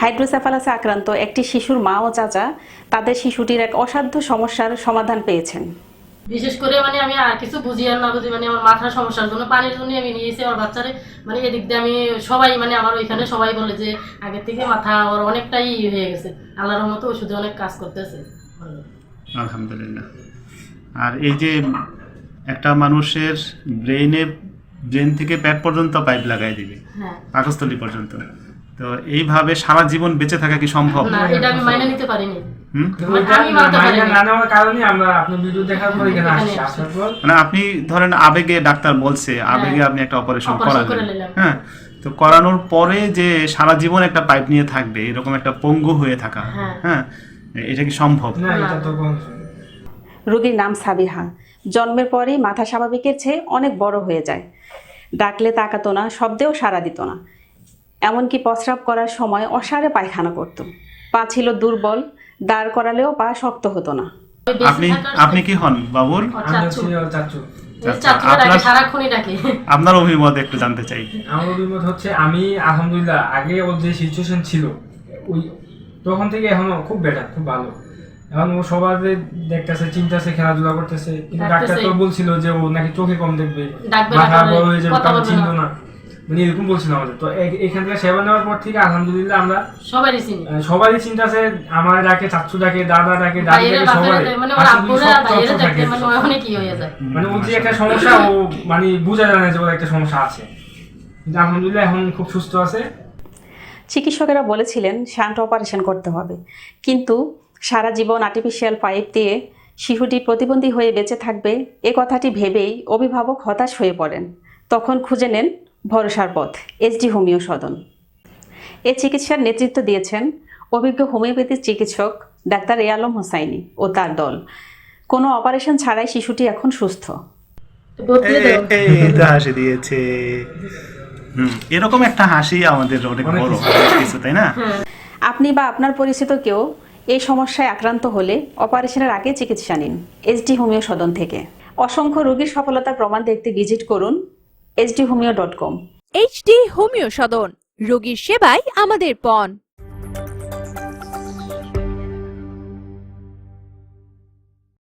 হাইড্রোসেফালাসে আক্রান্ত একটি শিশুর মা ও চাচা তাদের শিশুটির এক অসাধ্য সমস্যার সমাধান পেয়েছেন। বিশেষ করে মানে আমি আর কিছু বুঝি আর না বুঝি মানে আমার মাথার সমস্যার জন্য পানির জন্য আমি নিয়েছি আমার বাচ্চারে। মানে এদিক দিয়ে আমি সবাই মানে আমার ওইখানে সবাই বলে যে আগের থেকে মাথা ওর অনেকটাই ই হয়ে গেছে। আল্লাহর রহমতে ওষুধে অনেক কাজ করতেছে আলহামদুলিল্লাহ। আর এই যে একটা মানুষের ব্রেইনে ব্রেন থেকে পেট পর্যন্ত পাইপ লাগাই দিবে হ্যাঁ। পাকস্থলী পর্যন্ত। তো এইভাবে সারা জীবন বেঁচে থাকা কি সম্ভব না এটা আমি মাইনে নিতে পারিনি মানে আপনি ধরেন আবেগে ডাক্তার বলছে আবেগে আপনি একটা অপারেশন হ্যাঁ। করালেন হ্যাঁ তো করানোর পরে যে সারা জীবন একটা পাইপ নিয়ে থাকবে এরকম একটা পঙ্গু হয়ে থাকা হ্যাঁ। হ্যাঁ এটা কি সম্ভব না এটা তো রোগীর নাম সাবিহা জন্মের পরেই মাথা স্বাভাবিকের চেয়ে অনেক বড় হয়ে যায় ডাকলে তাকাতো না শব্দেও সাড়া দিত না এমনকি প্রস্রাব করার সময় অসারে পায়খানা করত। পা ছিল দুর্বল দাঁড় করালেও পা শক্ত হতো না। আপনি আপনি কি হন বাবুর আপনার- অভিমত একটু জানতে চাই। আমার অভিমত হচ্ছে আমি আলহামদুলিল্লাহ আগে ওর যে সিচুয়েশন ছিল ওই তখন থেকে এখন খুব বেটার খুব ভালো। এখন ও সবার দেখতেছে চিন্তাছে খেলাধুলা করতেছে কিন্তু ডাক্তার তো বলছিল যে ও নাকি চোখে কম দেখবে মাথা বড় হয়ে যাবে চিনতো না। মানে এরকম বলছিল আমাদের। তো এখান থেকে সেবা নেওয়ার পর থেকে আলহামদুলিল্লাহ আমরা সবারই চিনি। সবারই চিন্তা আছে আমার ডাকে চাচ্ছু ডাকে দাদা ডাকে দাদি ডাকে সবাই মানে মানে মানে ওর যে একটা সমস্যা ও মানে বোঝা যায় না যে ওর একটা সমস্যা আছে। কিন্তু আলহামদুলিল্লাহ এখন খুব সুস্থ আছে। চিকিৎসকেরা বলেছিলেন শান্ত অপারেশন করতে হবে। কিন্তু সারা জীবন আর্টিফিশিয়াল পাইপ দিয়ে শিশুটি প্রতিবন্ধী হয়ে বেঁচে থাকবে এ কথাটি ভেবেই অভিভাবক হতাশ হয়ে পড়েন। তখন খুঁজে নেন ভরসার পথ। এসডি হোমিও সদন। এ চিকিৎসার নেতৃত্ব দিয়েছেন অভিজ্ঞ হোমিওপ্যাথি চিকিৎসক ডাক্তার এ আলম হোসাইনি ও তার দল। কোনো অপারেশন ছাড়াই শিশুটি এখন সুস্থ। হাসি দিয়েছে। এরকম একটা হাসি আমাদের অনেক বড়। কিছু তাই না? আপনি বা আপনার পরিচিত কেউ এই সমস্যায় আক্রান্ত হলে অপারেশনের আগে চিকিৎসা নিন। এসডি হোমিও সদন থেকে। অসংখ্য রোগীর সফলতার প্রমাণ দেখতে ভিজিট করুন SD homeo dot com. HD homeo সদন রোগীর সেবায় আমাদের পণ।